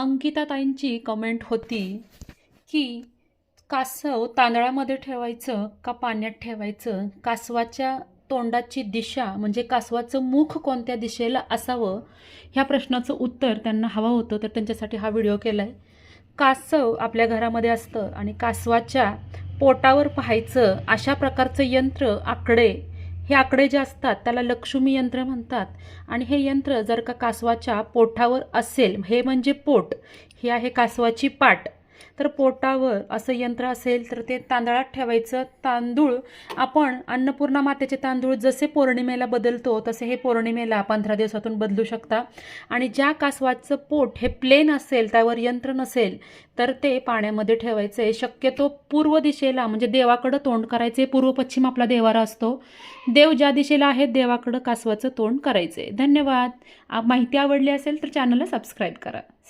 अंकिताताईंची comment होती की कासव तांदळामध्ये ठेवायचं का पाण्यात ठेवायचं? कासवाच्या तोंडाची दिशा म्हणजे कासवाचं मुख कोणत्या दिशेला असावं? ह्या प्रश्नाचं उत्तर त्यांना हवं होतं तर त्यांच्यासाठी हा व्हिडिओ केला आहे कासव आपल्या घरामध्ये असतं आणि कासवाच्या पोटावर पाहायचं अशा प्रकारचं यंत्र आकडे हे आकडे जे असतात त्याला लक्ष्मी यंत्र म्हणतात. आणि हे यंत्र जर का कासवाच्या पोटावर असेल हे म्हणजे पोट. ही आहे कासवाची पाट. तर पोटावर असं यंत्र असेल तर ते तांदळात ठेवायचं. तांदूळ आपण अन्नपूर्णा मातेचे तांदूळ जसे पौर्णिमेला बदलतो तसे हे पौर्णिमेला पंधरा दिवसातून बदलू शकता. आणि ज्या कासवाचं पोट हे प्लेन असेल त्यावर यंत्र नसेल तर ते पाण्यामध्ये ठेवायचे. शक्यतो पूर्व दिशेला म्हणजे देवाकडं तोंड करायचे. पूर्व पश्चिम आपला देवारा असतो. देव ज्या दिशेला आहे देवाकडं कासवाचं तोंड करायचे. धन्यवाद. माहिती आवडली असेल तर चॅनलला सबस्क्राईब करा. श्री